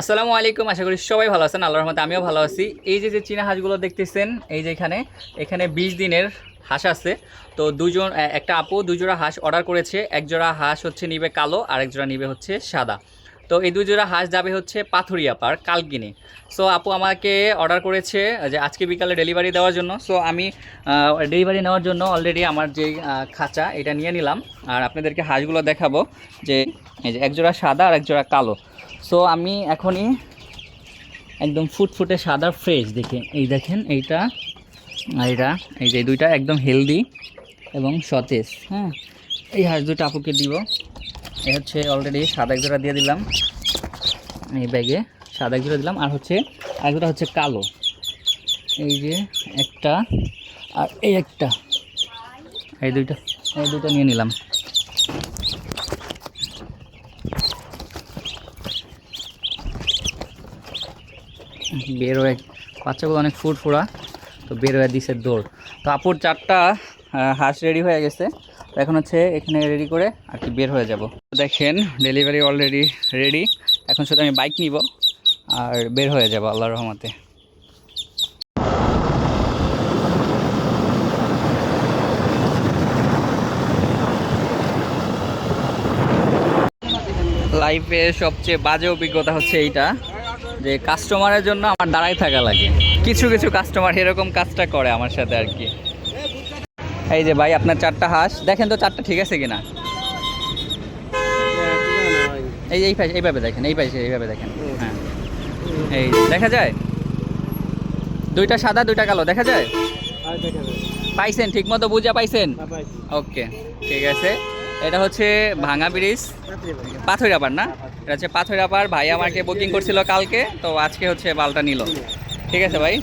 আসসালামু আলাইকুম, আশা করি সবাই ভালো আছেন, আল্লাহর রহমতে আমিও ভালো আছি। এই যে যে চীনা হাঁসগুলো দেখতেছেন, এই যে এখানে এখানে বিশ দিনের হাঁস আছে। তো দুজন একটা আপু দুজোড়া হাঁস অর্ডার করেছে, একজোড়া হাঁস হচ্ছে নিবে কালো আর একজোড়া নিবে হচ্ছে সাদা। তো এই দুই জোড়া হাঁস যাবে হচ্ছে পাথুরিয়া পার কালকিনি। সো আপু আমাকে অর্ডার করেছে যে আজকে বিকালে ডেলিভারি দেওয়ার জন্য। সো আমি ডেলিভারি নেওয়ার জন্য অলরেডি আমার যে খাঁচা এটা নিয়ে নিলাম। আর আপনাদেরকে হাঁসগুলো দেখাবো যে এই যে একজোড়া সাদা আর এক জোড়া কালো। সো আমি এখনই একদম ফুটফুটে সাদা ফ্রেশ দেখে। এই দেখেন এইটা, আর এটা, এই যে দুইটা একদম হেলদি এবং সতেজ। হ্যাঁ এই হাঁস দুটো আপুকে দিব। এই হচ্ছে অলরেডি সাদা এক জোড়া দিয়ে দিলাম এই ব্যাগে। সাদা এক জোড়া দিলাম। আর হচ্ছে আর জোড়া হচ্ছে কালো। এই যে একটা আর এই একটা। এই দুইটা। এই দুইটা নিয়ে নিলাম। বের হয়ে বাচ্চাগুলো অনেক ফুরফুরা, তো বেরোয় দিছে দৌড়। তো আপুর চারটা হাঁস রেডি হয়ে গেছে। তো এখন হচ্ছে এখানে রেডি করে আর কি বের হয়ে যাব। দেখেন ডেলিভারি অলরেডি রেডি এখন শুধু আমি বাইক নিব আর বের হয়ে যাব আল্লাহ রহমতে। লাইফে সবচেয়ে বাজে অভিজ্ঞতা হচ্ছে এইটা, যে কাস্টমারের জন্য আমার দাঁড়াই থাকা লাগে। কিছু কিছু কাস্টমার এরকম কাজটা করে আমার সাথে আর কি। এই যে ভাই আপনার চারটা হাঁস। দেখেন তো চারটা ঠিক আছে কিনা? এই এই পাশে এইভাবে দেখেন এই পাশে এইভাবে দেখেন। হ্যাঁ। এই দেখা যায়? দুইটা সাদা দুইটা কালো দেখা যায়? পাইছেন ঠিক মতো বুঝা পাইছেন? ওকে ঠিক আছে। এটা হচ্ছে ভাঙা ব্রিজ। পাথরাপার না? এটা হচ্ছে পাথরাপার ভাই আমাকে বুকিং করছিল কালকে তো আজকে হচ্ছে বালটা নিল। ঠিক আছে ভাই।